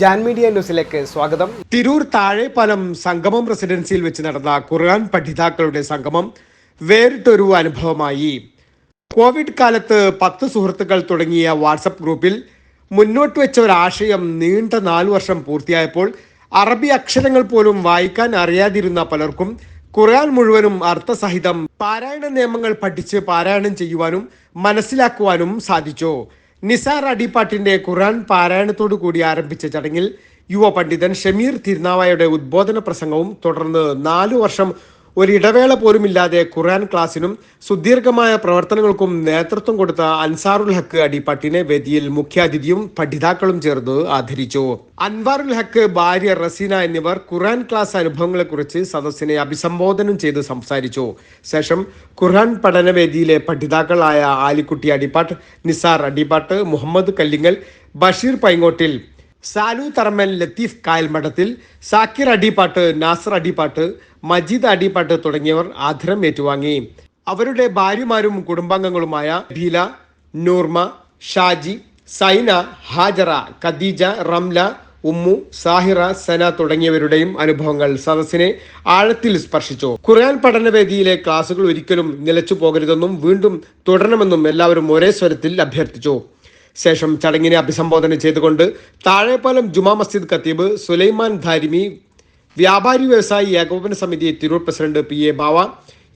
Jan media ന്യൂസിലേക്ക് സ്വാഗതം. തിരൂർ താഴെപ്പാലം സംഗമം റെസിഡൻസിയിൽ വെച്ച് നടന്ന ഖുർആൻ പഠിതാക്കളുടെ സംഗമം വേറിട്ടൊരു അനുഭവമായി. കോവിഡ് കാലത്ത് പത്ത് സുഹൃത്തുക്കൾ തുടങ്ങിയ വാട്സപ്പ് ഗ്രൂപ്പിൽ മുന്നോട്ട് വെച്ച ഒരു ആശയം നീണ്ട നാലു വർഷം പൂർത്തിയായപ്പോൾ അറബി അക്ഷരങ്ങൾ പോലും വായിക്കാൻ അറിയാതിരുന്ന പലർക്കും ഖുർആൻ മുഴുവനും അർത്ഥസഹിതം പാരായണ നിയമങ്ങൾ പഠിച്ച് പാരായണം ചെയ്യുവാനും മനസ്സിലാക്കുവാനും സാധിച്ചു. നിസാർ അടിപ്പാട്ടിന്റെ ഖുറാൻ പാരായണത്തോടു കൂടി ആരംഭിച്ച ചടങ്ങിൽ യുവ പണ്ഡിതൻ ഷമീർ തിരുനാവായയുടെ ഉദ്ബോധന പ്രസംഗവും തുടർന്ന് നാലു വർഷം ഒരിടവേള പോലുമില്ലാതെ ഖുർആൻ ക്ലാസിനും സുദീർഘമായ പ്രവർത്തനങ്ങൾക്കും നേതൃത്വം കൊടുത്ത അൻസാറുൽ ഹക്ക് അടിപ്പട്ടിനെ വേദിയിൽ മുഖ്യാതിഥിയും പഠിതാക്കളും ചേർന്ന് ആദരിച്ചു. അൻവാറുൽ ഹക്ക് ഭാര്യ റസീന എന്നിവർ ഖുർആൻ ക്ലാസ് അനുഭവങ്ങളെക്കുറിച്ച് സദസ്സിനെ അഭിസംബോധനം ചെയ്ത് സംസാരിച്ചു. ശേഷം ഖുർആൻ പഠനവേദിയിലെ പഠിതാക്കളായ ആലിക്കുട്ടി അടിപ്പാട്ട് നിസാർ അടിപ്പാട്ട് മുഹമ്മദ് കല്ലിങ്ങൽ ബഷീർ പൈങ്ങോട്ടിൽ സാലു തറമൽ ലത്തീഫ് കായൽമഠത്തിൽ സാക്കിർ അടിപ്പാട്ട് നാസർ അടിപ്പാട്ട് മജീദ് അടിപ്പാട്ട് തുടങ്ങിയവർ ആദരം ഏറ്റുവാങ്ങി. അവരുടെ ഭാര്യമാരും കുടുംബാംഗങ്ങളുമായ ഭീല നൂർമ ഷാജി സൈന ഹാജറ ഖദീജ റംല ഉമ്മു സാഹിറ സന തുടങ്ങിയവരുടെയും അനുഭവങ്ങൾ സദസ്സിനെ ആഴത്തിൽ സ്പർശിച്ചു. ഖുർആൻ പഠനവേദിയിലെ ക്ലാസുകൾ ഒരിക്കലും നിലച്ചു പോകരുതെന്നും വീണ്ടും തുടരണമെന്നും എല്ലാവരും ഒരേ സ്വരത്തിൽ അഭ്യർത്ഥിച്ചു. ശേഷം ചടങ്ങിനെ അഭിസംബോധന ചെയ്തുകൊണ്ട് താഴെപ്പാലം ജുമാ മസ്ജിദ് ഖത്തീബ് സുലൈമാൻ ധാരിമി വ്യാപാരി വ്യവസായി ഏകോപന സമിതി Tirur president P A Bava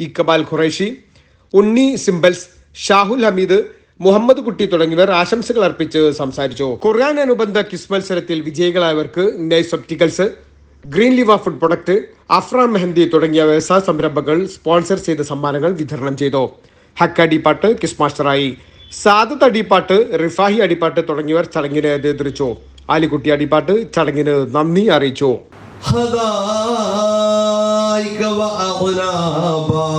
Iqbal Qureshi Unni symbols Shahul Hameed Muhammad Kutty തുടങ്ങിയവർ ആശംസകൾ അർപ്പിച്ച് സംസാരിച്ചു. ഖുർആൻ അനുബന്ധ ക്വിസ് മത്സരത്തിൽ വിജയികളായവർക്ക് nice opticals green Liva food product Afran Mehandi തുടങ്ങിയ വ്യവസായ സംരംഭങ്ങൾ സ്പോൺസർ ചെയ്ത സമ്മാനങ്ങൾ വിതരണം ചെയ്തു. ഹക്ക അടിപ്പാട്ട് കിസ് മാസ്റ്ററായി. സാദത്ത് അടിപ്പാട്ട് റിഫാഹി അടിപ്പാട്ട് തുടങ്ങിയവർ ചടങ്ങിനെ നിയന്ത്രിച്ചു ആലിക്കുട്ടി അടിപ്പാട്ട് ചടങ്ങിന് നന്ദി അറിയിച്ചു. حدائق وأعنابا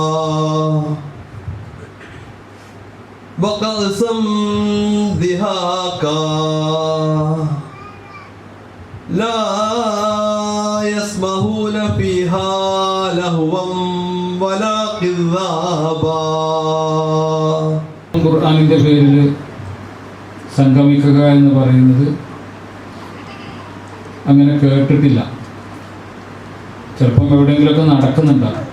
وكأسا دهاقا لا يسمعون فيها لهوا ولا كذابا ഖുർആാനിൻ്റെ പേരിൽ സംഗമിക്കുക എന്ന് പറയുന്നത് അങ്ങനെ കേട്ടിട്ടില്ല ചിലപ്പം എവിടെയെങ്കിലുമൊക്കെ നടക്കുന്നുണ്ടാകും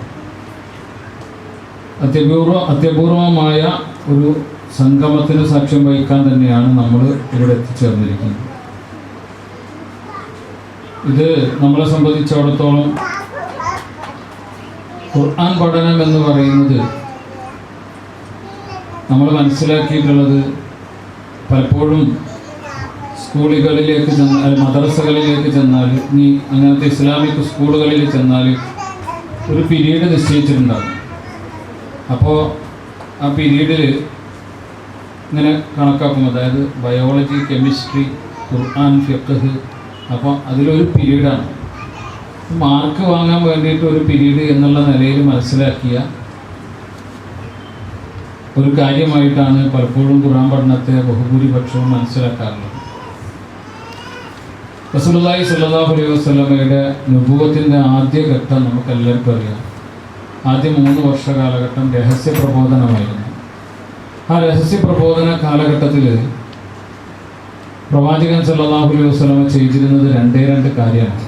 അത്യപൂർവ അത്യപൂർവമായ ഒരു സംഗമത്തിന് സാക്ഷ്യം വഹിക്കാൻ തന്നെയാണ് നമ്മൾ ഇവിടെ എത്തിച്ചേർന്നിരിക്കുന്നത്. ഇത് നമ്മളെ സംബന്ധിച്ചിടത്തോളം ഖുർആൻ പഠനം എന്ന് പറയുന്നത് നമ്മൾ മനസ്സിലാക്കിയിട്ടുള്ളത് പലപ്പോഴും സ്കൂളുകളിലേക്ക് ചെന്നാൽ മദ്രസകളിലേക്ക് ചെന്നാൽ നീ അങ്ങനത്തെ ഇസ്ലാമിക് സ്കൂളുകളിൽ ചെന്നാൽ ഒരു പീരീഡ് നിശ്ചയിച്ചിട്ടുണ്ടാകും അപ്പോൾ ആ പീരീഡിൽ ഇങ്ങനെ കണക്കാക്കും. അതായത് ബയോളജി കെമിസ്ട്രി ഖുർആൻ ഫിഖ്. അപ്പോൾ അതിലൊരു പീരീഡാണ് മാർക്ക് വാങ്ങാൻ വേണ്ടിയിട്ട് ഒരു പീരീഡ് എന്നുള്ള നിലയിൽ മനസ്സിലാക്കിയ ഒരു കാര്യമായിട്ടാണ് പലപ്പോഴും ഖുർആൻ പഠനത്തെ ബഹുഭൂരിപക്ഷവും മനസ്സിലാക്കാറുള്ളത്. റസൂലുള്ളാഹി സ്വല്ലല്ലാഹു അലൈഹി വസല്ലമയുടെ നുബുവത്തിന്റെ ആദ്യ ഘട്ടം നമുക്ക് എല്ലാവർക്കും അറിയാം. ആദ്യ മൂന്ന് വർഷ കാലഘട്ടം രഹസ്യ പ്രബോധനമായിരുന്നു. ആ രഹസ്യ പ്രബോധന കാലഘട്ടത്തിൽ പ്രവാചകൻ സ്വല്ലല്ലാഹു അലൈഹി വസല്ലമ ചെയ്തിരുന്നത് രണ്ടേ രണ്ട് കാര്യമാണ്.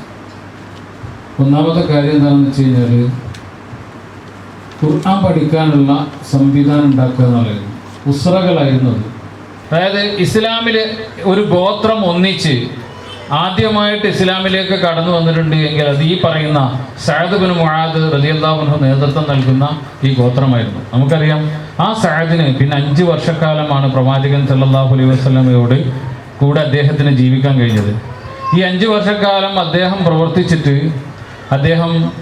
ഒന്നാമത്തെ കാര്യം എന്താണെന്ന് വെച്ച് കഴിഞ്ഞാൽ ഖുർആൻ പഠിക്കാനുള്ള സംവിധാനം ഉണ്ടാക്കുക എന്നുള്ളതായിരുന്നു ഉസ്രകളായിരുന്നു അത് അതായത് ഇസ്ലാമിൽ ഒരു ഗോത്രം ഒന്നിച്ച് ആദ്യമായിട്ട് ഇസ്ലാമിലേക്ക് കടന്നു വന്നിട്ടുണ്ട് എങ്കിൽ അത് ഈ പറയുന്ന സഅദ് ബിൻ മുആദ് റളിയല്ലാഹു നേതൃത്വം നൽകുന്ന ഈ ഗോത്രമായിരുന്നു. നമുക്കറിയാം ആ സഹദിന് പിന്നെ അഞ്ച് വർഷക്കാലമാണ് പ്രവാചകൻ സല്ലാഹു അലൈഹി വസ്ലമയോട് കൂടെ അദ്ദേഹത്തിന് ജീവിക്കാൻ കഴിഞ്ഞത്. ഈ അഞ്ച് വർഷക്കാലം അദ്ദേഹം പ്രവർത്തിച്ചിട്ട് അദ്ദേഹം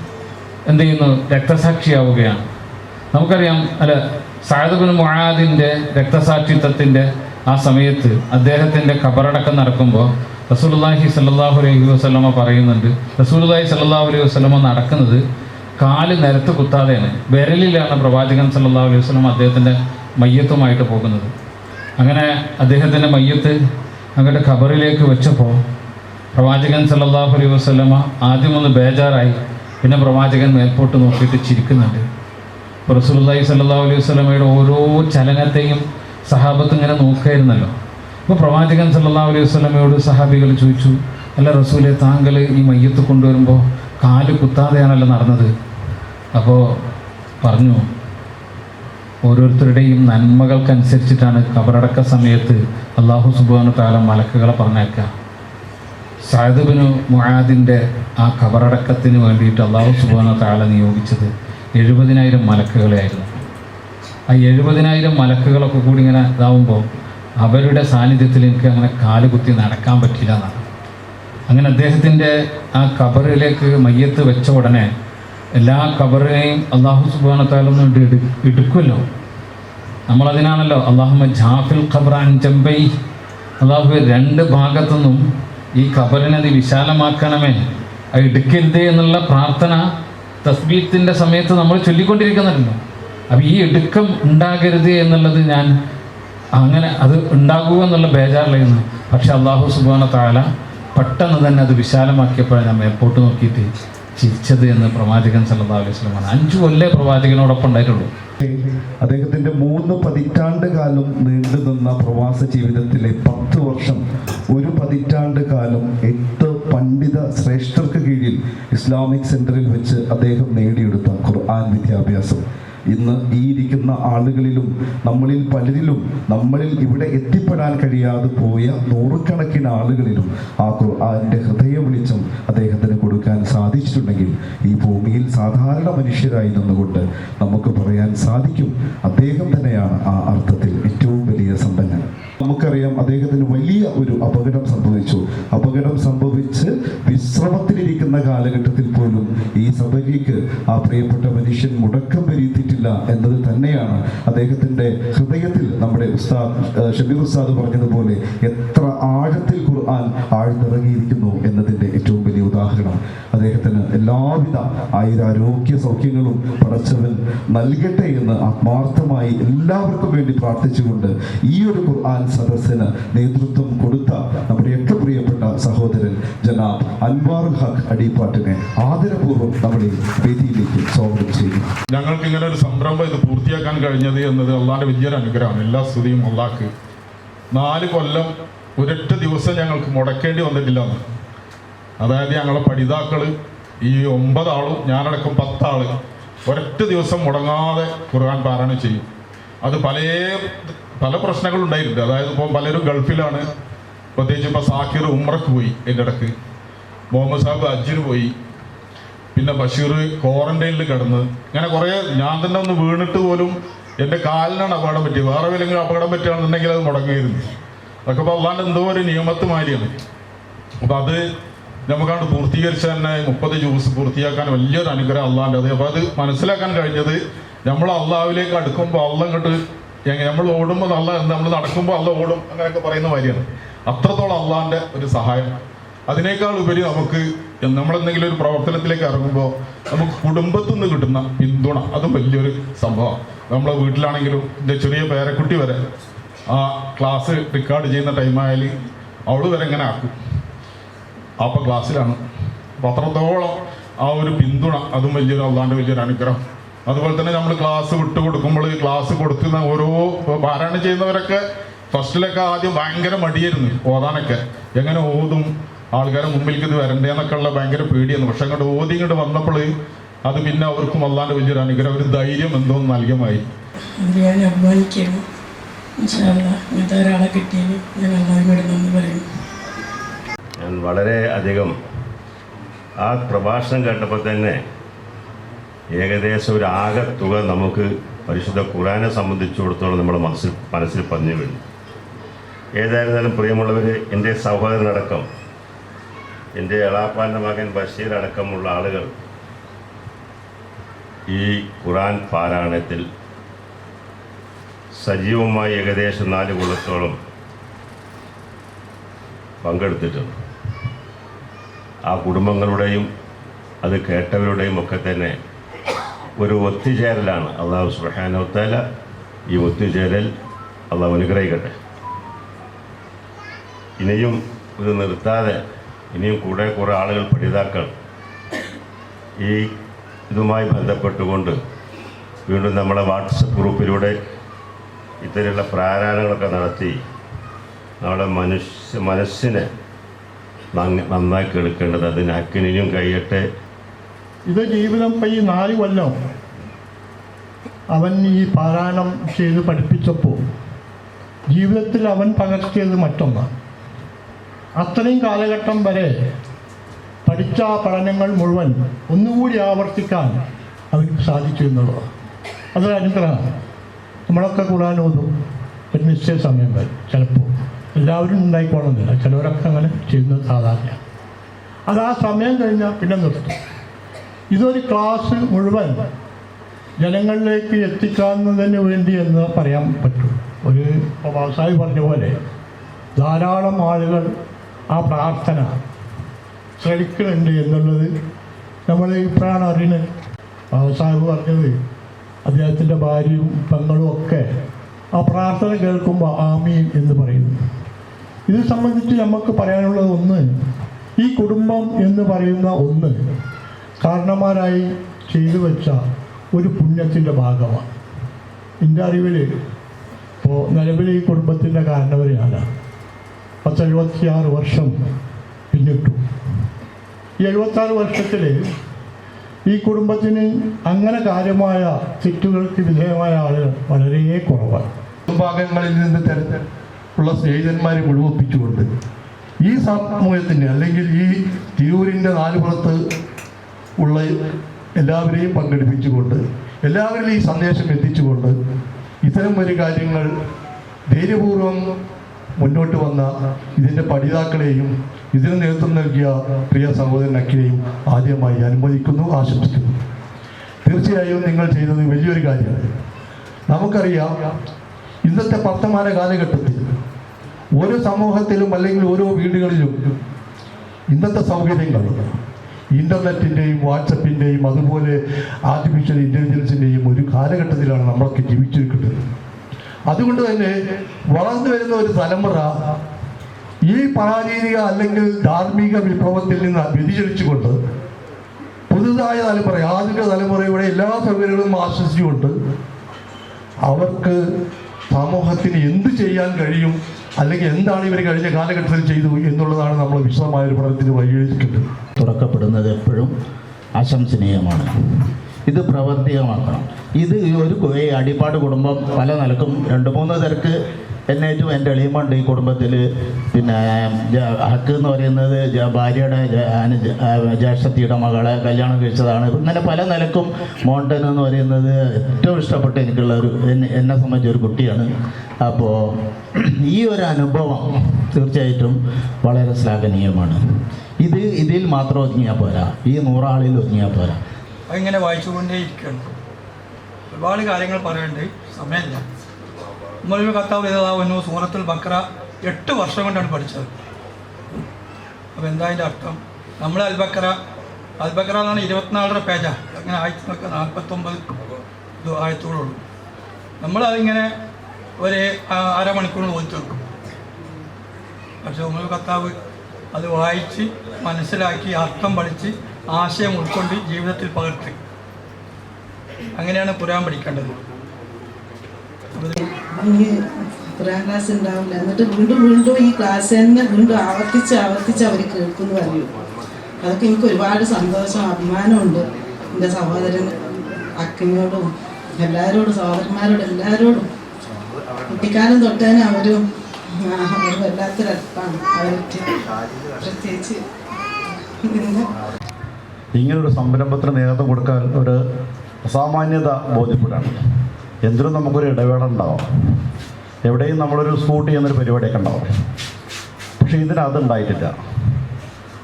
എന്ത് ചെയ്യുന്നു? രക്തസാക്ഷിയാവുകയാണ്. നമുക്കറിയാം അല്ല സഅദ് മുഴാദിന്റെ രക്തസാക്ഷിത്വത്തിന്റെ ആ സമയത്ത് അദ്ദേഹത്തിന്റെ ഖബറടക്കം നടക്കുമ്പോൾ റസൂലുള്ളാഹി സല്ലല്ലാഹു അലൈഹി വസല്ലമ പറയുന്നുണ്ട് റസൂലുള്ളാഹി സല്ലല്ലാഹു അലൈഹി വസല്ലമ നടക്കുന്നത് കാൽ നിരത്ത് കുത്താതെയാണ് വിരലിലാണ് പ്രവാചകൻ സല്ലല്ലാഹു അലൈഹി വസല്ലമ അദ്ദേഹത്തിന്റെ മയ്യത്തുമായിട്ട് പോകുന്നത്. അങ്ങനെ അദ്ദേഹത്തിന്റെ മയ്യത്ത് അങ്ങോട്ട് ഖബറിലേക്ക് വെച്ചപ്പോൾ പ്രവാചകൻ സല്ലല്ലാഹു അലൈഹി വസല്ലമ ആദ്യം ഒന്ന് ബേജാറായി പിന്നെ പ്രവാചകൻ മേൽപോട്ട് നോക്കിയിട്ട് ചിരിക്കുന്നുണ്ട്. ഇപ്പോൾ റസൂലുള്ളാഹി സല്ലല്ലാഹു അലൈഹി വസല്ലമയുടെ ഓരോ ചലനത്തെയും സഹാബത്ത് ഇങ്ങനെ നോക്കുകയായിരുന്നല്ലോ അപ്പോൾ പ്രവാചകൻ സല്ലാ അലൈഹി വസ്ലമയോട് സഹാബികൾ ചോദിച്ചു അല്ല റസൂലെ താങ്കൾ ഈ മയ്യത്ത് കൊണ്ടുവരുമ്പോൾ കാൽ കുത്താതെയാണല്ലോ നടന്നത്? അപ്പോൾ പറഞ്ഞു ഓരോരുത്തരുടെയും നന്മകൾക്കനുസരിച്ചിട്ടാണ് കബറടക്ക സമയത്ത് അള്ളാഹു സുബാനു താല മലക്കുകളെ പറഞ്ഞേക്കുക സാഹിബിനു മുഹാദിന്റെ ആ കബറടക്കത്തിന് വേണ്ടിയിട്ട് അള്ളാഹു സുബാനു താല നിയോഗിച്ചത് എഴുപതിനായിരം മലക്കുകളെയായിരുന്നു. ആ എഴുപതിനായിരം മലക്കുകളൊക്കെ കൂടി ഇങ്ങനെ ഇതാവുമ്പോൾ അവരുടെ സാന്നിധ്യത്തിൽ എനിക്ക് അങ്ങനെ കാൽ കുത്തി നടക്കാൻ പറ്റില്ല എന്നാണ്. അങ്ങനെ അദ്ദേഹത്തിന്റെ ആ കബറിലേക്ക് മയ്യത്ത് വെച്ച ഉടനെ എല്ലാ കബറിനെയും അള്ളാഹു സുബാനത്താലൊന്നും എടു എടുക്കുമല്ലോ നമ്മളതിനാണല്ലോ അള്ളാഹുമ ജാഫിൽ ഖബ്രാൻ ജംബൈ. അള്ളാഹു രണ്ട് ഭാഗത്തുനിന്നും ഈ കബറിനെ നീ വിശാലമാക്കണമേ. അത് എടുക്കരുത് എന്നുള്ള പ്രാർത്ഥന തസ്ബീത്തിന്റെ സമയത്ത് നമ്മൾ ചൊല്ലിക്കൊണ്ടിരിക്കുന്നുണ്ടല്ലോ. അപ്പോൾ ഈ എടുക്കം ഉണ്ടാകരുത് എന്നുള്ളത് ഞാൻ അങ്ങനെ അത് ഉണ്ടാകുക എന്നുള്ള ബേജാറിലായിരുന്നു. പക്ഷെ അള്ളാഹു സുബാന താല പെട്ടെന്ന് തന്നെ അത് വിശാലമാക്കിയപ്പോഴാണ് ഞാൻ എയർപോർട്ട് നോക്കിയിട്ട് ചിരിച്ചത് എന്ന് പ്രവാചകൻ സല്ലല്ലാഹു അലൈഹി അഞ്ചു കൊല്ലേ പ്രവാചകനോടൊപ്പം ഉണ്ടായിട്ടുള്ളൂ. അദ്ദേഹത്തിന്റെ മൂന്ന് പതിറ്റാണ്ട് കാലം നീണ്ടു നിന്ന പ്രവാസ ജീവിതത്തിലെ പത്ത് വർഷം ഒരു പതിറ്റാണ്ട് കാലം എട്ട് പണ്ഡിത ശ്രേഷ്ഠർക്ക് കീഴിൽ ഇസ്ലാമിക് സെന്ററിൽ വെച്ച് അദ്ദേഹം നേടിയെടുത്ത ഖുർആൻ വിദ്യാഭ്യാസം. ഇന്ന് ഈ ഇരിക്കുന്ന ആളുകളിലും നമ്മളിൽ പലരിലും നമ്മളിൽ ഇവിടെ എത്തിപ്പെടാൻ കഴിയാതെ പോയ നൂറുകണക്കിന് ആളുകളിലും ആ അതിന്റെ ഹൃദയ വിളിച്ചം അദ്ദേഹത്തിന് കൊടുക്കാൻ സാധിച്ചിട്ടുണ്ടെങ്കിൽ ഈ ഭൂമിയിൽ സാധാരണ മനുഷ്യരായി നിന്നുകൊണ്ട് നമുക്ക് പറയാൻ സാധിക്കും. അദ്ദേഹം തന്നെയാണ് ആ അർത്ഥത്തിൽ ഏറ്റവും വലിയ സമ്പന്നൻ. നമുക്കറിയാം അദ്ദേഹത്തിന് വലിയ ഒരു അപകടം സംഭവിച്ചു. അപകടം സംഭവിച്ച് വിശ്രമത്തിലിരിക്കുന്ന കാലഘട്ടത്തിൽ സഭയ്ക്ക് ആ പ്രിയപ്പെട്ട മനുഷ്യൻ മുടക്കം വരുത്തിയിട്ടില്ല എന്നത് തന്നെയാണ് അദ്ദേഹത്തിന്റെ ഹൃദയത്തിൽ നമ്മുടെ ഉസ്താദ് ഷബീർ ഉസ്താദ് പറഞ്ഞതുപോലെ എത്ര ആഴത്തിൽ ഖുർആൻ ആഴ്ന്നിറങ്ങിയിരിക്കുന്നു എന്നതിന്റെ ഏറ്റവും വലിയ ഉദാഹരണം. അദ്ദേഹത്തിന് എല്ലാവിധ ആയുരാരോഗ്യ സൗഖ്യങ്ങളും പടച്ചവൻ നൽകട്ടെ എന്ന് ആത്മാർത്ഥമായി എല്ലാവർക്കും വേണ്ടി പ്രാർത്ഥിച്ചുകൊണ്ട് ഈ ഒരു ഖുർആൻ സദസ്സിന് നേതൃത്വം കൊടുത്ത നമ്മുടെയൊക്കെ ജനാബ് അൻവാർ ഹഖ് അടിപ്പാട്ടിനെ ആദരപൂർവം നമ്മുടെ വേദിയിലേക്ക് സ്വാഗതം ചെയ്യുന്നു. ഞങ്ങൾക്ക് ഇങ്ങനെ ഒരു സംരംഭം ഇത് പൂർത്തിയാക്കാൻ കഴിഞ്ഞത് എന്നത് അള്ളാന്റെ വലിയൊരു അനുഗ്രഹമാണ്. എല്ലാ സ്തുതിയും അള്ളാഹ്ക്ക്. നാല് കൊല്ലം ഒരൊറ്റ ദിവസം ഞങ്ങൾക്ക് മുടക്കേണ്ടി വന്നിട്ടില്ല അതായത് ഞങ്ങളെ പഠിതാക്കൾ ഈ ഒമ്പതാളും ഞാനടക്കം പത്താൾ ഒരൊറ്റ ദിവസം മുടങ്ങാതെ ഖുർആൻ പാരായണം ചെയ്യും. അത് പല പല പ്രശ്നങ്ങളുണ്ടായിട്ടുണ്ട്. അതായത് ഇപ്പോൾ പലരും ഗൾഫിലാണ്. പ്രത്യേകിച്ച് ഇപ്പോൾ സാക്കിർ ഉമ്രക്ക് പോയി എന്റെ ഇടയ്ക്ക്. മുഹമ്മദ് സാഹിബ് അജ്ജിന് പോയി. പിന്നെ ബഷീർ ക്വാറന്റൈനിൽ കിടന്ന്. ഇങ്ങനെ കുറേ ഞാൻ തന്നെ ഒന്ന് വീണിട്ട് പോലും എന്റെ കാലിനാണ് അപകടം പറ്റിയത്. വേറെ വല്ലെങ്കിലും അപകടം പറ്റുകയാണെന്നുണ്ടെങ്കിൽ അത് മുടങ്ങിയിരുന്നു. അതൊക്കെ ഇപ്പോൾ അള്ളാന്റെ എന്തോ ഒരു നിയമത്ത് മാതിരിയാണ് അപ്പോൾ അത് നമുക്കാണ്ട് പൂർത്തീകരിച്ച തന്നെ മുപ്പത് ജ്യൂസ് പൂർത്തിയാക്കാൻ വലിയൊരു അനുഗ്രഹം അള്ളാന്റെ അത്. അപ്പോൾ അത് മനസ്സിലാക്കാൻ കഴിഞ്ഞത് നമ്മൾ അള്ളാവിലേക്ക് അടുക്കുമ്പോൾ അള്ള ഇങ്ങോട്ട് നമ്മൾ ഓടുമ്പോൾ അള്ള നമ്മൾ നടക്കുമ്പോൾ അള്ള ഓടും. അങ്ങനെയൊക്കെ പറയുന്ന മാതിരിയാണ്. അത്രത്തോളം അള്ളാഹിന്റെ ഒരു സഹായം. അതിനേക്കാൾ ഉപരി നമുക്ക് നമ്മളെന്തെങ്കിലും ഒരു പ്രവർത്തനത്തിലേക്ക് ഇറങ്ങുമ്പോൾ നമുക്ക് കുടുംബത്തു നിന്ന് കിട്ടുന്ന പിന്തുണ അതും വലിയൊരു സംഭവം. നമ്മളെ വീട്ടിലാണെങ്കിലും എന്റെ ചെറിയ പേരക്കുട്ടി വരെ ആ ക്ലാസ് റെക്കോർഡ് ചെയ്യുന്ന ടൈമായാൽ അവൾ വരെ ഇങ്ങനെ ആക്കും. അപ്പോൾ ക്ലാസ്സിലാണ് അപ്പോൾ അത്രത്തോളം ആ ഒരു പിന്തുണ അതും വലിയൊരു അള്ളാന്റെ വലിയൊരു അനുഗ്രഹം. അതുപോലെ തന്നെ നമ്മൾ ക്ലാസ് വിട്ടു കൊടുക്കുമ്പോൾ ക്ലാസ് കൊടുക്കുന്ന ഓരോ പാരായണം ചെയ്യുന്നവരൊക്കെ ഫസ്റ്റിലൊക്കെ ആദ്യം ഭയങ്കര മടിയായിരുന്നു ഓതാനൊക്കെ. എങ്ങനെ ഓതും? ആൾക്കാരെ മുമ്പിലേക്ക് ഇത് വരണ്ടേന്നൊക്കെ ഉള്ള ഭയങ്കര പേടിയായിരുന്നു. പക്ഷെ അങ്ങോട്ട് ഓതി ഇങ്ങോട്ട് വന്നപ്പോൾ അത് പിന്നെ അവർക്കും അല്ലാണ്ട് വലിയൊരു അനുഗ്രഹം ഒരു ധൈര്യം എന്തോ നൽകിയമായി അത് ഞാൻ അഭിമാനിക്കുകയാണ്. ഇൻഷാല്ല ഇങ്ങനത്തെ ഒരാളെ കിട്ടിയതിന് ഞാൻ അള്ളാഹിനോട് നന്ദി പറയുന്നു ഞാൻ വളരെ അധികം ആ പ്രഭാഷണം കേട്ടപ്പോൾ തന്നെ ഏകദേശം ഒരു ആകെ തുക നമുക്ക് പരിശുദ്ധ ഖുറാനെ സംബന്ധിച്ചിടത്തോളം നമ്മുടെ മനസ്സിൽ മനസ്സിൽ പറഞ്ഞു വീണു. ഏതായിരുന്നാലും പ്രിയമുള്ളവർ എന്റെ സഹോദരനടക്കം എന്റെ എളാപ്പാന്റെ മകൻ ബഷീർ അടക്കമുള്ള ആളുകൾ ഈ ഖുറാൻ പാരായണത്തിൽ സജീവമായി ഏകദേശം നാല് കൊല്ലത്തോളം പങ്കെടുത്തിട്ടുണ്ട്. ആ കുടുംബങ്ങളുടെയും അത് കേട്ടവരുടെയും ഒക്കെ തന്നെ ഒരു ഒത്തുചേരലാണ്. അള്ളാഹു സുഹാനോത്തല ഈ ഒത്തുചേരൽ അള്ളാഹു അനുഗ്രഹിക്കട്ടെ. ഇനിയും ഇത് നിർത്താതെ ഇനിയും കൂടെ കുറേ ആളുകൾ പഠിതാക്കൾ ഈ ഇതുമായി ബന്ധപ്പെട്ടുകൊണ്ട് വീണ്ടും നമ്മളെ വാട്സപ്പ് ഗ്രൂപ്പിലൂടെ ഇത്തരമുള്ള പ്രാരായണങ്ങളൊക്കെ നടത്തി നമ്മുടെ മനുഷ്യ മനസ്സിനെ നന്ദി നന്നാക്കി എടുക്കേണ്ടത് അതിന് അക്കിനും കഴിയട്ടെ. ഇത് ജീവിതം ഇപ്പം ഈ നാല് കൊല്ലം അവൻ ഈ പാരായണം ചെയ്ത് പഠിപ്പിച്ചപ്പോൾ ജീവിതത്തിൽ അവൻ പകർത്തിയത് മറ്റൊന്നാണ്. അത്രയും കാലഘട്ടം വരെ പഠിച്ച പഠനങ്ങൾ മുഴുവൻ ഒന്നുകൂടി ആവർത്തിക്കാൻ അവർക്ക് സാധിച്ചു എന്നുള്ളതാണ്. അതൊരു അനുഗ്രഹമാണ്. നമ്മളൊക്കെ ഖുർആൻ ഓതും ഒരു നിശ്ചയ സമയം വരെ. ചിലപ്പോൾ എല്ലാവരും ഉണ്ടായിക്കോളുന്നില്ല. ചിലവരൊക്കെ അങ്ങനെ ചെയ്യുന്നത് സാധാരണ അത് ആ സമയം കഴിഞ്ഞാൽ പിന്നെ നിർത്തും. ഇതൊരു ക്ലാസ് മുഴുവൻ ജനങ്ങളിലേക്ക് എത്തിക്കാവുന്നതിന് വേണ്ടി എന്ന് പറയാൻ പറ്റും. ഒരു ഇപ്പോൾ ബാബുസാഹിബ് പറഞ്ഞ പോലെ ധാരാളം ആളുകൾ ആ പ്രാർത്ഥന ശ്രമിക്കുന്നുണ്ട് എന്നുള്ളത് നമ്മൾ ഇപ്പോഴാണ് അറിയുന്നത് ബാബുസാഹിബ് പറഞ്ഞത് അദ്ദേഹത്തിന്റെ ഭാര്യയും പെങ്ങളും ഒക്കെ ആ പ്രാർത്ഥന കേൾക്കുമ്പോൾ ആമീൻ എന്ന് പറയുന്നു. ഇത് സംബന്ധിച്ച് നമുക്ക് പറയാനുള്ളത് ഒന്ന് ഈ കുടുംബം എന്ന് പറയുന്ന ഒന്ന് കാരണന്മാരായി ചെയ്തു വെച്ച ഒരു പുണ്യത്തിന്റെ ഭാഗമാണ്. എന്റെ അറിവിൽ ഇപ്പോൾ നിലവിൽ ഈ കുടുംബത്തിന്റെ കാരണവർ ഞാനാണ് പത്ത് എഴുപത്തിയാറ് വർഷം പിന്നിട്ടു. ഈ എഴുപത്താറ് വർഷത്തിൽ ഈ കുടുംബത്തിന് അങ്ങനെ കാര്യമായ തെറ്റുകൾക്ക് വിധേയമായ ആളുകൾ വളരെ കുറവാണ്. ഭാഗങ്ങളിൽ നിന്ന് തെര- ഉള്ള സ്നേഹിതന്മാരെ മുഴുവപ്പിച്ചുകൊണ്ട് ഈ സമൂഹത്തിന്റെ അല്ലെങ്കിൽ ഈ തിരൂരിന്റെ നാലുപുറത്ത് ഉള്ള എല്ലാവരെയും പങ്കെടുപ്പിച്ചുകൊണ്ട് എല്ലാവരിലും ഈ സന്ദേശം എത്തിച്ചുകൊണ്ട് ഇത്തരം ഒരു കാര്യങ്ങൾ ധൈര്യപൂർവം മുന്നോട്ട് വന്ന ഇതിന്റെ പഠിതാക്കളെയും ഇതിന് നേതൃത്വം നൽകിയ പ്രിയ സഹോദരൻ അക്കിനെയും ആദ്യമായി അനുമോദിക്കുന്നു ആശംസിക്കുന്നു. തീർച്ചയായും നിങ്ങൾ ചെയ്തത് വലിയൊരു കാര്യമാണ്. നമുക്കറിയാം ഇന്നത്തെ വർത്തമാന കാലഘട്ടത്തിൽ ഓരോ സമൂഹത്തിലും അല്ലെങ്കിൽ ഓരോ വീടുകളിലും ഇന്നത്തെ സൗകര്യങ്ങൾ ഇന്റർനെറ്റിന്റെയും വാട്സപ്പിന്റെയും അതുപോലെ ആർട്ടിഫിഷ്യൽ ഇന്റലിജൻസിന്റെയും ഒരു കാലഘട്ടത്തിലാണ് നമ്മളൊക്കെ ജീവിച്ചിരിക്കുന്നത്. അതുകൊണ്ട് തന്നെ വളർന്നു വരുന്ന ഒരു തലമുറ ഈ പരാജീവിക അല്ലെങ്കിൽ ധാർമ്മിക വിപ്ലവത്തിൽ നിന്ന് വ്യതിചലിച്ചുകൊണ്ട് പുതുതായ തലമുറ ആധുനിക തലമുറയുടെ എല്ലാ സൗകര്യങ്ങളും ആശ്വസിച്ചുകൊണ്ട് അവർക്ക് സമൂഹത്തിന് എന്ത് ചെയ്യാൻ കഴിയും അല്ലെങ്കിൽ എന്താണ് ഇവർ കഴിഞ്ഞ കാലഘട്ടത്തിൽ ചെയ്തു എന്നുള്ളതാണ് നമ്മൾ വിശദമായ ഒരു പഠനത്തിന് വഴിയൊരുക്കുന്നത്. തുറക്കപ്പെടുന്നത് എപ്പോഴും ആശംസനീയമാണ്. ഇത് പ്രവർത്തികമാക്കണം. ഇത് ഈ ഒരു ഈ അടിപ്പാട് കുടുംബം പല നിലക്കും രണ്ട് മൂന്ന് പേർക്ക് എന്നേറ്റവും എന്റെ എളിയുമുണ്ട് ഈ കുടുംബത്തിൽ പിന്നെ ഹക്ക് എന്ന് പറയുന്നത് ഭാര്യയുടെ ജ്യേഷ്ഠത്തിയുടെ മകളെ കല്യാണം കഴിച്ചതാണ്. ഇങ്ങനെ പല നിലക്കും മോണ്ടൻ എന്ന് പറയുന്നത് ഏറ്റവും ഇഷ്ടപ്പെട്ട എനിക്കുള്ള ഒരു എന്നെ എന്നെ ഒരു കുട്ടിയാണ്. അപ്പോൾ ഈ ഒരു അനുഭവം തീർച്ചയായിട്ടും വളരെ ശ്ലാഘനീയമാണ്. ഇത് ഇതിൽ മാത്രം ഒതുങ്ങിയാൽ പോരാ. ഈ നൂറാളിൽ ഒതുങ്ങിയാൽ പോരാ. അതിങ്ങനെ വായിച്ചുകൊണ്ടേ ഇരിക്കുകയാണ് ഒരുപാട് കാര്യങ്ങൾ പറയേണ്ട സമയമില്ല. നമ്മളൊരു കത്താവ് ഏതാവുന്നു സൂറത്തുൽ ബക്ര എട്ട് വർഷം കൊണ്ടാണ് പഠിച്ചത്. അപ്പോൾ എന്താ അതിന്റെ അർത്ഥം? നമ്മൾ അൽബക്കറ അൽബക്കറ എന്നാണ് ഇരുപത്തിനാലര പേജാണ് അങ്ങനെ ആയിരത്തി നോക്കുക നാൽപ്പത്തൊമ്പത് നമ്മൾ നമ്മളതിങ്ങനെ ഒരു അരമണിക്കൂർ ഓതി തീർക്കും. പക്ഷെ ഉമ്മൽ കത്താവ് അത് വായിച്ച് മനസ്സിലാക്കി അർത്ഥം പഠിച്ച് ആശയം ഉൾക്കൊണ്ട് ജീവിതത്തിൽ പകർത്തി. അങ്ങനെയാണ് ഖുരാൻ പഠിക്കേണ്ടത്. ഖുറാൻ ക്ലാസ് ഉണ്ടാവില്ല. എന്നിട്ട് വീണ്ടും വീണ്ടും ഈ ക്ലാസ് തന്നെ വീണ്ടും ആവർത്തിച്ച് ആവർത്തിച്ച് അവർ കേൾക്കുന്നു അറിയൂ. അതൊക്കെ എനിക്ക് ഒരുപാട് സന്തോഷം അഭിമാനമുണ്ട്. എന്റെ സഹോദരൻ അക്കിനോടും എല്ലാവരോടും സഹോദരന്മാരോടും എല്ലാവരോടും കുട്ടിക്കാലം തൊട്ടേനെ അവരും അവർ വല്ലാത്തൊരടുപ്പാണ് അവർക്ക് പ്രത്യേകിച്ച് ഇങ്ങനൊരു സംരംഭത്തിന് നേതൃത്വം കൊടുക്കാൻ ഒരു അസാമാന്യത ബോധ്യപ്പെടാണ് എന്തിനും നമുക്കൊരു ഇടവേള ഉണ്ടാവും. എവിടെയും നമ്മളൊരു സ്കൂട്ട് ചെയ്യുന്നൊരു പരിപാടിയൊക്കെ ഉണ്ടാവും പക്ഷേ ഇതിനത് ഉണ്ടായിട്ടില്ല.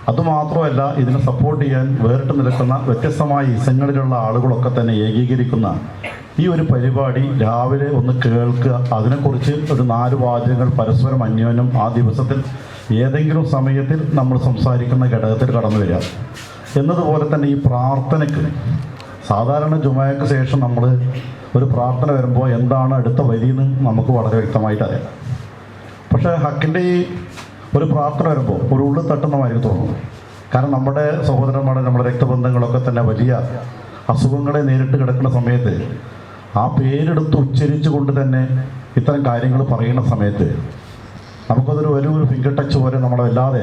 അതുമാത്രമല്ല ഇതിനെ സപ്പോർട്ട് ചെയ്യാൻ വേറിട്ട് നിൽക്കുന്ന വ്യത്യസ്തമായ ഇസങ്ങളിലുള്ള ആളുകളൊക്കെ തന്നെ ഏകീകരിക്കുന്ന ഈ ഒരു പരിപാടി രാവിലെ ഒന്ന് കേൾക്കുക. അതിനെക്കുറിച്ച് ഒരു നാല് വാചകങ്ങൾ പരസ്പരം അന്യോന്യം ആ ദിവസത്തിൽ ഏതെങ്കിലും സമയത്തിൽ നമ്മൾ സംസാരിക്കുന്ന ഘടകത്തിൽ കടന്നു വരിക. എന്നതുപോലെ തന്നെ ഈ പ്രാർത്ഥനയ്ക്ക് സാധാരണ ജുമയക്ക് ശേഷം നമ്മൾ ഒരു പ്രാർത്ഥന വരുമ്പോൾ എന്താണ് അടുത്ത വരിയെന്ന് നമുക്ക് വളരെ വ്യക്തമായിട്ട് അറിയാം. പക്ഷേ ഹക്കിന്റെ ഈ ഒരു പ്രാർത്ഥന വരുമ്പോൾ ഒരു ഉള്ളിൽ തട്ടുന്ന മാതിരി തോന്നുന്നു. കാരണം നമ്മുടെ സഹോദരന്മാരുടെ നമ്മുടെ രക്തബന്ധങ്ങളൊക്കെ തന്നെ വലിയ അസുഖങ്ങളെ നേരിട്ട് കിടക്കുന്ന സമയത്ത് ആ പേരെടുത്ത് ഉച്ചരിച്ചു കൊണ്ട് തന്നെ ഇത്തരം കാര്യങ്ങൾ പറയുന്ന സമയത്ത് നമുക്കതൊരു വലിയൊരു ഫിംഗർ ടച്ച് പോലെ നമ്മളെ വല്ലാതെ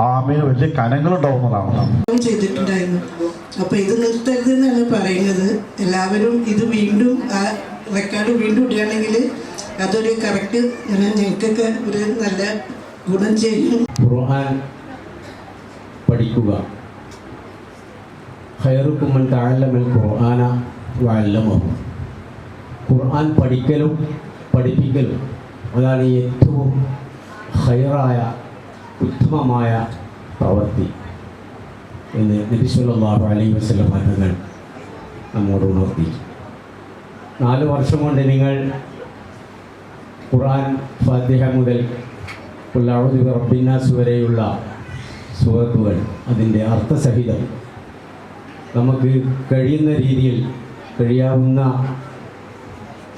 ആമീന് വലിയ കനങ്ങളുണ്ടാവുന്നതാണ് ചെയ്തിട്ടുണ്ടായിരുന്നു. അപ്പൊ ഇത് നിർത്തരുത് എന്നാണ് പറയുന്നത്. എല്ലാവരും ഇത് വീണ്ടും ആ റെക്കോർഡ് വീണ്ടും ഇടുകയാണെങ്കിൽ അതൊരു കറക്റ്റ് ഞങ്ങൾക്കൊക്കെ ഒരു നല്ല ഗുണം ചെയ്യും. ഖുർആൻ പഠിക്കുക. ഖൈറുക്കുമൻ തഅല്ലമൽ ഖുർആന വഅല്ലമഹു. ഖുർആൻ പഠിക്കലും പഠിപ്പിക്കലും അതാണ് ഏറ്റവും ഖൈറായ ഉത്തമമായ പ്രവൃത്തി എന്ന് നബി സല്ലല്ലാഹു അലൈഹി വസല്ലം തങ്ങൾ നമ്മോട് ഉണർത്തി. നാല് വർഷം കൊണ്ട് നിങ്ങൾ ഖുറാൻ ഫാത്തിഹ മുതൽ കുല്ലാവുദി റബ്ബിന്നാസ് വരെയുള്ള സൂറത്തുകൾ അതിന്റെ അർത്ഥസഹിതം നമുക്ക് കഴിയുന്ന രീതിയിൽ കഴിയാവുന്ന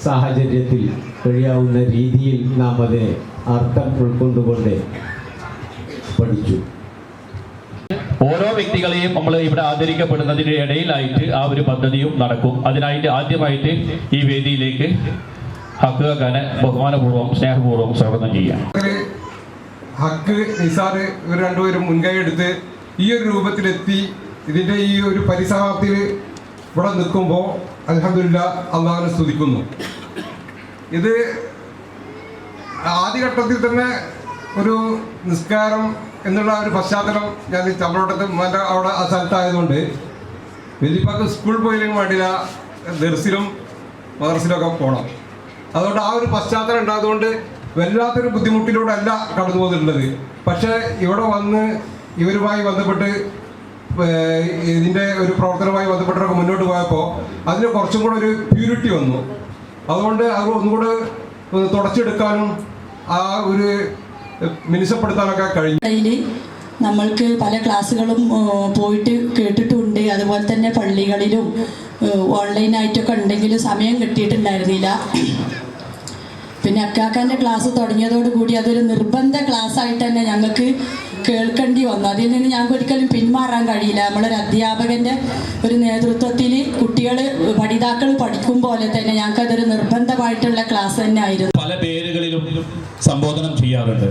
സാഹചര്യത്തിൽ കഴിയാവുന്ന രീതിയിൽ നാം അത് അർത്ഥം ഉൾക്കൊണ്ടുകൊണ്ട് പഠിച്ചു. ഓരോ വ്യക്തികളെയും നമ്മൾ ഇവിടെ ആദരിക്കപ്പെടുന്നതിന് ഇടയിലായിട്ട് ആ ഒരു പദ്ധതിയും നടക്കും. അതിനായിട്ട് ആദ്യമായിട്ട് ഈ വേദിയിലേക്ക് ഹക്കുകാനെ ബഹുമാനപൂർവം സ്നേഹപൂർവം സ്വാഗതം ചെയ്യാം. ഹക്ക് നിസാർ ഇവർ രണ്ടുപേരും മുൻകൈ എടുത്ത് ഈ ഒരു രൂപത്തിലെത്തി ഇതിന്റെ ഈ ഒരു പരിസമാപ്തിയിൽ ഇവിടെ നിൽക്കുമ്പോൾ അലഹമില്ല അള്ളാഹിനെ സ്തുതിക്കുന്നു. ഇത് ആദ്യഘട്ടത്തിൽ തന്നെ ഒരു നിസ്കാരം എന്നുള്ള ഒരു പശ്ചാത്തലം ഞാൻ തമിഴോട്ടത്ത് മറ്റേ അവിടെ ആ സ്ഥലത്തായതുകൊണ്ട് വലിയപ്പാക്ക് സ്കൂൾ പോയില്ലെങ്കിൽ വേണ്ടില്ല ദർസിലും മദർസിലൊക്കെ പോകണം അതുകൊണ്ട് ആ ഒരു പശ്ചാത്തലം ഉണ്ടായതുകൊണ്ട് വല്ലാത്തൊരു ബുദ്ധിമുട്ടിലൂടെ അല്ല കടന്നു പോകുന്നുള്ളത് പക്ഷേ ഇവിടെ വന്ന് ഇവരുമായി ബന്ധപ്പെട്ട് ഇതിന്റെ ഒരു പ്രവർത്തനവുമായി ബന്ധപ്പെട്ടൊക്കെ മുന്നോട്ട് പോയപ്പോൾ അതിന് കുറച്ചും കൂടെ ഒരു പ്യൂരിറ്റി വന്നു. അതുകൊണ്ട് അത് ഒന്നുകൂടെ തുടച്ചെടുക്കാനും ആ ഒരു മിനുസപ്പെടുത്താനൊക്കെ കഴിഞ്ഞു. നമ്മൾക്ക് പല ക്ലാസ്സുകളും പോയിട്ട് കേട്ടിട്ടുണ്ട്. അതുപോലെ തന്നെ പള്ളികളിലും ഓൺലൈനായിട്ടൊക്കെ ഉണ്ടെങ്കിലും സമയം കിട്ടിയിട്ടുണ്ടായിരുന്നില്ല. പിന്നെ അക്കാക്കാന്റെ ക്ലാസ് തുടങ്ങിയതോടുകൂടി അതൊരു നിർബന്ധ ക്ലാസ്സായിട്ട് തന്നെ ഞങ്ങൾക്ക് കേൾക്കേണ്ടി വന്നു. അതിൽ നിന്ന് ഞങ്ങൾക്ക് ഒരിക്കലും പിന്മാറാൻ കഴിയില്ല. നമ്മളൊരു അധ്യാപകന്റെ ഒരു നേതൃത്വത്തിൽ കുട്ടികൾ പഠിതാക്കൾ പഠിക്കും പോലെ തന്നെ ഞങ്ങൾക്ക് അതൊരു നിർബന്ധമായിട്ടുള്ള ക്ലാസ് തന്നെ ആയിരുന്നു. പല പേരുകളിലും സംബോധനം ചെയ്യാറുണ്ട്.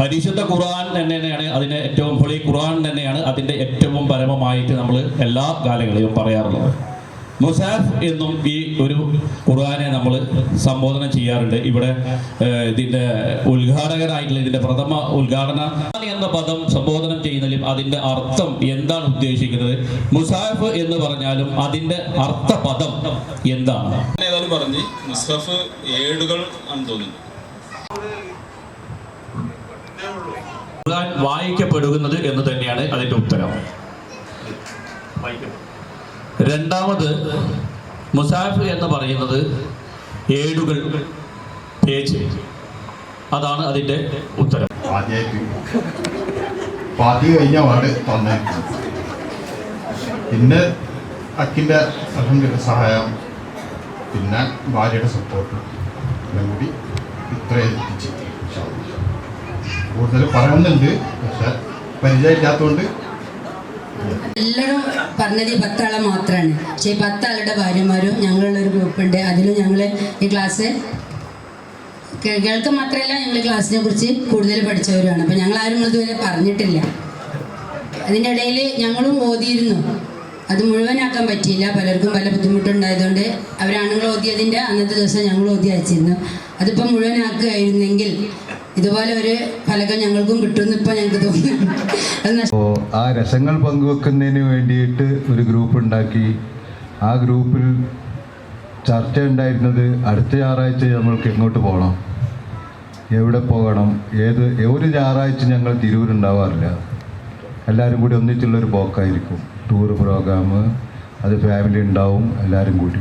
പരിശുദ്ധ ഖുർആൻ തന്നെയാണ് അതിന്റെ ഏറ്റവും ഹൊളി ഖുർആൻ തന്നെയാണ് അതിന്റെ ഏറ്റവും പരമമായിട്ട് നമ്മൾ എല്ലാ കാലങ്ങളിലും പറയാറുള്ളത്. മുസാഫ് എന്നും ഈ ഒരു ഖുർആാനെ നമ്മൾ സംബോധന ചെയ്യാറുണ്ട്. ഇവിടെ ഇതിന്റെ ഇതിന്റെ ഉദ്ഘാടകനായിട്ടുള്ള ഇതിന്റെ പ്രഥമ ഉദ്ഘാടന എന്ന പദം സംബോധനം ചെയ്യുന്നതിലും അതിന്റെ അർത്ഥം എന്താണ് ഉദ്ദേശിക്കുന്നത്? മുസാഫ് എന്ന് പറഞ്ഞാലും അതിന്റെ അർത്ഥപദം എന്താണ്? ഏതായാലും പറഞ്ഞ് മുസ്തഫ് ഏടുകൾ ആണെന്ന് തോന്നുന്നു. ഖുർആൻ വായിക്കപ്പെടുന്നത് എന്ന് തന്നെയാണ് അതിന്റെ ഉത്തരം. രണ്ടാമത് മുസാഫ് എന്ന് പറയുന്നത് ഏടുകൾ പേജ്. അതാണ് അതിന്റെ ഉത്തരം. പാതി കഴിഞ്ഞ വാട് പിന്നെ അക്കിന്റെ അലഹമില്ല സഹായം പിന്നെ ഭാര്യയുടെ സപ്പോർട്ട് എല്ലാം കൂടി ഇത്രയും. കൂടുതൽ പറയുന്നുണ്ട് പക്ഷെ പരിചയമില്ലാത്തതുകൊണ്ട് എല്ലാവരും പറഞ്ഞത് ഈ പത്താളെ മാത്രമാണ് പക്ഷേ ഈ പത്താളുടെ ഭാര്യമാരും ഞങ്ങളുള്ള ഒരു ഗ്രൂപ്പുണ്ട്. അതിലും ഞങ്ങൾ ഈ ക്ലാസ് കേൾക്ക് മാത്രമല്ല ഞങ്ങൾ ക്ലാസ്സിനെ കുറിച്ച് കൂടുതൽ പഠിച്ചവരാണ് അപ്പം ഞങ്ങൾ ആരും ഇതുവരെ പറഞ്ഞിട്ടില്ല. അതിനിടയിൽ ഞങ്ങളും ഓതിയിരുന്നു. അത് മുഴുവനാക്കാൻ പറ്റിയില്ല. പലർക്കും പല ബുദ്ധിമുട്ടുണ്ടായതുകൊണ്ട് അവരാണുങ്ങൾ ഓതിയതിന്റെ അന്നത്തെ ദിവസം ഞങ്ങൾ ഓതി അയച്ചിരുന്നു. അതിപ്പം മുഴുവനാക്കുകയായിരുന്നെങ്കിൽ ഇതുപോലെ ഒരു ഫലകം ഞങ്ങൾക്കും കിട്ടുമെന്ന് ഇപ്പൊ ഞങ്ങൾക്ക് തോന്നുന്നു. ആ രസങ്ങൾ പങ്കുവെക്കുന്നതിന് വേണ്ടിയിട്ട് ഒരു ഗ്രൂപ്പ് ഉണ്ടാക്കി. ആ ഗ്രൂപ്പിൽ ചർച്ച ഉണ്ടായിരുന്നത് അടുത്ത ഞായറാഴ്ച നമ്മൾക്ക് എങ്ങോട്ട് പോകണം? എവിടെ പോകണം? ഏത് ഒരു ഞായറാഴ്ച ഞങ്ങൾ തിരൂരുണ്ടാവാറില്ല എല്ലാവരും കൂടി ഒന്നിച്ചുള്ളൊരു പോക്കായിരിക്കും. ടൂർ പ്രോഗ്രാം അത് ഫാമിലി ഉണ്ടാവും എല്ലാവരും കൂടി.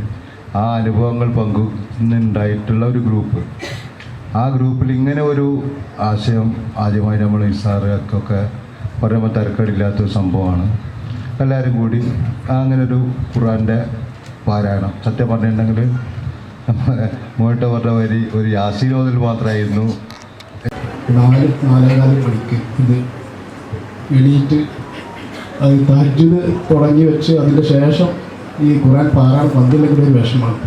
ആ അനുഭവങ്ങൾ പങ്കുവെക്കുന്നുണ്ടായിട്ടുള്ള ഒരു ഗ്രൂപ്പ്. ആ ഗ്രൂപ്പിൽ ഇങ്ങനെ ഒരു ആശയം ആദ്യമായി നമ്മൾ ഇസാറൊക്കെ പറയുമ്പോൾ തിരക്കേടില്ലാത്തൊരു സംഭവമാണ്. എല്ലാവരും കൂടി അങ്ങനെ ഒരു ഖുറാന്റെ പാരായണം. സത്യം പറഞ്ഞിട്ടുണ്ടെങ്കിൽ മുകളിട്ട് പറഞ്ഞ വരി ഒരു യാസീനോതിൽ മാത്രമായിരുന്നു. നാല് നാലേകാൽ മണിക്ക് ഇത് എണീറ്റ് അത് താജ്ജുദ് തുടങ്ങി വെച്ച് അതിന്റെ ശേഷം ഈ ഖുറാൻ പാരായണം പന്തില്ലെങ്കിൽ ഒരു വിഷമാണ്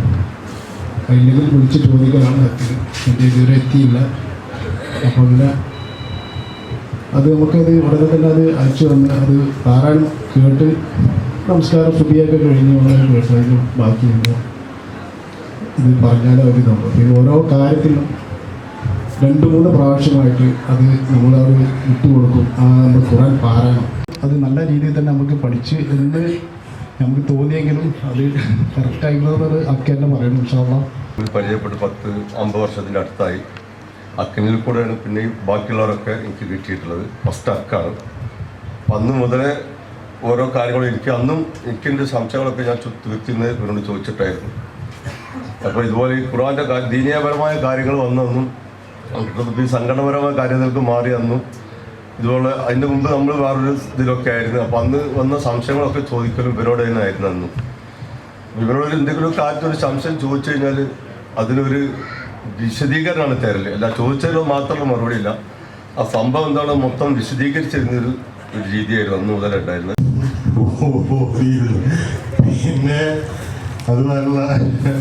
കയ്യിലേക്ക് വിളിച്ച് ചോദിക്കലാണ് എത്തിയത് എന്റെ ഇതുവരെ എത്തിയില്ല. അപ്പോൾ അത് നമുക്കത് ഉടനെ തന്നെ അത് അയച്ചു തന്ന് അത് ധാരാളം കേട്ട് നമസ്കാരം ശുദ്ധിയൊക്കെ കഴിഞ്ഞ് വളരെ കേട്ടതിന് ബാക്കിയുണ്ട് ഇത് പറഞ്ഞാലും അവർ നമ്മൾ പിന്നെ ഓരോ കാര്യത്തിലും രണ്ട് മൂന്ന് പ്രാവശ്യമായിട്ട് അത് നമ്മളത് വിട്ടുകൊടുക്കും ആ നമ്മൾ ഖുറാൻ പാരായണം. അത് നല്ല രീതിയിൽ തന്നെ നമുക്ക് പഠിച്ച് എന്ന് നമുക്ക് തോന്നിയെങ്കിലും അത് കറക്റ്റായിട്ടുള്ളത് അക്കെ തന്നെ പറയണം ഇൻഷാള്ള പരിചയപ്പെട്ട് പത്ത് അമ്പത് വർഷത്തിന്റെ അടുത്തായി അക്കനിൽ കൂടെയാണ് പിന്നെ ബാക്കിയുള്ളവരൊക്കെ എനിക്ക് കിട്ടിയിട്ടുള്ളത്. ഫസ്റ്റ് അക്കാണ്. അന്ന് മുതലേ ഓരോ കാര്യങ്ങളും എനിക്ക് അന്നും എനിക്കെന്റെ സംശയങ്ങളൊക്കെ ഞാൻ തീർത്തിന്ന് ഇവരോട് ചോദിച്ചിട്ടായിരുന്നു. അപ്പോൾ ഇതുപോലെ ഈ ഖുറാന്റെ ദീനീയപരമായ കാര്യങ്ങൾ വന്നൊന്നും ഈ സംഘടനപരമായ കാര്യങ്ങൾക്ക് മാറി അന്നും ഇതുപോലെ അതിന്റെ മുമ്പ് നമ്മൾ വേറൊരു ഇതിലൊക്കെ ആയിരുന്നു. അപ്പം അന്ന് വന്ന സംശയങ്ങളൊക്കെ ചോദിക്കലും ഇവരോട് തന്നെ ആയിരുന്നു അന്ന്. ഇവരോട് എന്തെങ്കിലും ഒരു ഒരു സംശയം ചോദിച്ചു കഴിഞ്ഞാൽ അതിനൊരു വിശദീകരണമാണ് തരൽ. അല്ല ചോദിച്ചതിൽ മാത്രമുള്ള മറുപടി ഇല്ല. ആ സംഭവം എന്താണ് മൊത്തം വിശദീകരിച്ചിരുന്നൊരു ഒരു രീതിയായിരുന്നു അന്ന് മുതൽ ഉണ്ടായിരുന്നത്. പിന്നെ അത്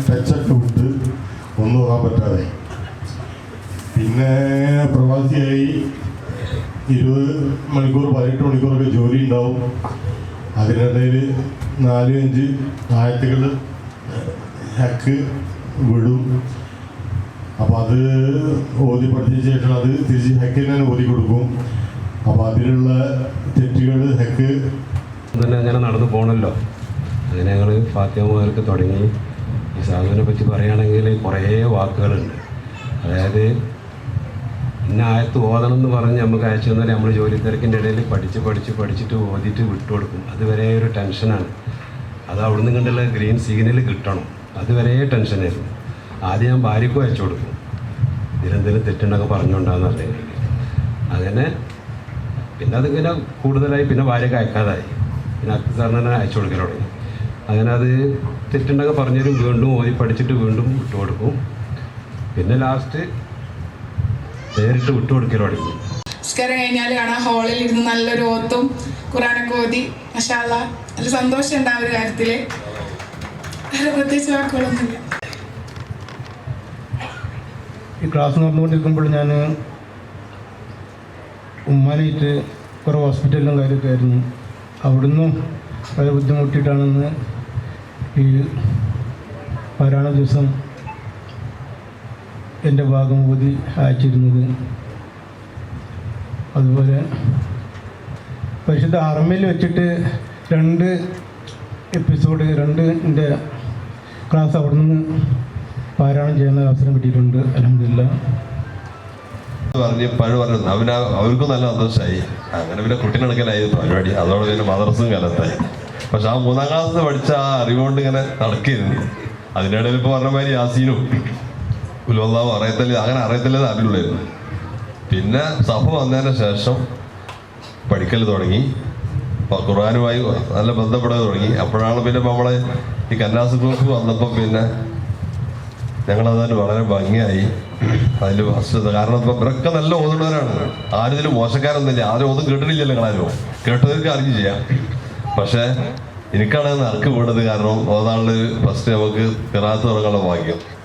ടച്ചൊക്കെ വിട്ട് ഒന്നും പോകാൻ പറ്റാതെ. പിന്നെ പ്രവാസിയായി ഇരുപത് മണിക്കൂർ പതിനെട്ട് മണിക്കൂറൊക്കെ ജോലി ഉണ്ടാവും. അതിനിടയിൽ നാല് അഞ്ച് ആയത്തുകൾ ഹക്ക് വിടും. അപ്പോൾ അത് ഓതി പഠിച്ച ശേഷം അത് തിരിച്ച് ഹക്കിന് തന്നെ ഓതി കൊടുക്കും. അപ്പോൾ അതിലുള്ള തെറ്റുകൾ ഹക്ക് തന്നെ അങ്ങനെ നടന്നു പോകണമല്ലോ അങ്ങനെ ഞങ്ങൾ ഫാത്തിമ തുടങ്ങി. ഈ സാധുവിനെ പറ്റി പറയുകയാണെങ്കിൽ കുറേ വാക്കുകളുണ്ട്. അതായത് ഇന്ന ആയത്ത് ഓതണം എന്ന് പറഞ്ഞ് നമുക്ക് അയച്ചു തന്നാൽ നമ്മൾ ജോലി തിരക്കിന്റെ ഇടയിൽ പഠിച്ച് പഠിച്ച് പഠിച്ചിട്ട് ഓതിയിട്ട് വിട്ടുകൊടുക്കും അതുവരെ ഒരു ടെൻഷനാണ് അത് അവിടുന്ന് കണ്ടുള്ള ഗ്രീൻ സിഗ്നൽ കിട്ടണം. അതുവരെ ടെൻഷനായിരുന്നു ആദ്യം ഞാൻ ഭാര്യക്കും അയച്ചു കൊടുക്കും. ഇതിലെന്തെങ്കിലും തെറ്റുണ്ടൊക്കെ പറഞ്ഞുകൊണ്ടാന്ന് അറിയാം അങ്ങനെ പിന്നെ അതിങ്ങനെ കൂടുതലായി പിന്നെ ഭാര്യക്ക് അയക്കാതായി. പിന്നെ അത് സാറിന് തന്നെ അയച്ചു കൊടുക്കാൻ തുടങ്ങി. അങ്ങനെ അത് തെറ്റുണ്ടൊക്കെ പറഞ്ഞാലും വീണ്ടും ഓതി പഠിച്ചിട്ട് വീണ്ടും വിട്ടുകൊടുക്കും പിന്നെ ലാസ്റ്റ് നേരിട്ട് വിട്ടുകൊടുക്കൽ നമസ്കാരം നിസ്കാരം കഴിഞ്ഞാൽ കാണാം ഹാളിൽ ഇരുന്ന് നല്ലൊരു ഓത്തും ഖുറാനൊക്കെ ഓതി മഷാല്ല നല്ല സന്തോഷം ഉണ്ട് ആ ഒരു കാര്യത്തിൽ വേറെ പ്രത്യേകിച്ച് വാക്കുകളൊന്നുമില്ല. ഈ ക്ലാസ് നടന്നുകൊണ്ടിരിക്കുമ്പോൾ ഞാൻ ഉമ്മാനായിട്ട് കുറേ ഹോസ്പിറ്റലിലും കാര്യമൊക്കെ ആയിരുന്നു. അവിടുന്ന് വളരെ ബുദ്ധിമുട്ടിയിട്ടാണെന്ന് ഈ പരാണ ദിവസം എന്റെ ഭാഗം ഊതി അയച്ചിരുന്നത് അതുപോലെ പരിശുദ്ധ അറമയിൽ വെച്ചിട്ട് രണ്ട് എപ്പിസോഡ് രണ്ട് എന്റെ ക്ലാസ് അവിടെ നിന്ന് പാരായണം ചെയ്യുന്ന അവസരം കിട്ടിയിട്ടുണ്ട്. അലഹമില്ല പറഞ്ഞ് പഴു പറഞ്ഞു അവന് അവർക്കും നല്ല സന്തോഷമായി അങ്ങനെ പിന്നെ കുട്ടികളെടുക്കലായി പരിപാടി. അതോടെ പിന്നെ മദ്രസും കാലത്തായി. പക്ഷെ ആ മൂന്നാം ക്ലാസ്സിൽ പഠിച്ച ആ അറിവുകൊണ്ട് ഇങ്ങനെ നടക്കിയിരുന്നു അതിനിടയിൽ ഇപ്പോൾ പറഞ്ഞ മാതിരി യാസീനും ഉലോല്ലാവും അറിയത്തില്ല അങ്ങനെ അറിയത്തില്ലെന്ന് അറിയുള്ളായിരുന്നു പിന്നെ സഭ വന്നതിന് ശേഷം പഠിക്കൽ തുടങ്ങി. ഖുറാനുമായി നല്ല ബന്ധപ്പെടാൻ തുടങ്ങി. അപ്പോഴാണ് പിന്നെ നമ്മളെ ഈ കന്നാസ് ഗ്രൂപ്പ് വന്നപ്പോൾ പിന്നെ ഞങ്ങളതിന് വളരെ ഭംഗിയായി അതിൽ വസ്തുത കാരണം ഇപ്പം ഇവരൊക്കെ നല്ല ഓതുന്നവരാണ്. ആരും ഇതിൽ മോശക്കാരൊന്നുമില്ല. ആരും ഒന്നും കേട്ടിട്ടില്ലല്ലോ ഞങ്ങളാരും. കേട്ടവർക്ക് അറിഞ്ഞു ചെയ്യാം. പക്ഷേ എനിക്കാണ് നറുക്ക് വീണത് കാരണം ഓതാളിൽ ഫസ്റ്റ് നമുക്ക് കിറാത്ത് തുടങ്ങാനുള്ള ഭാഗ്യം.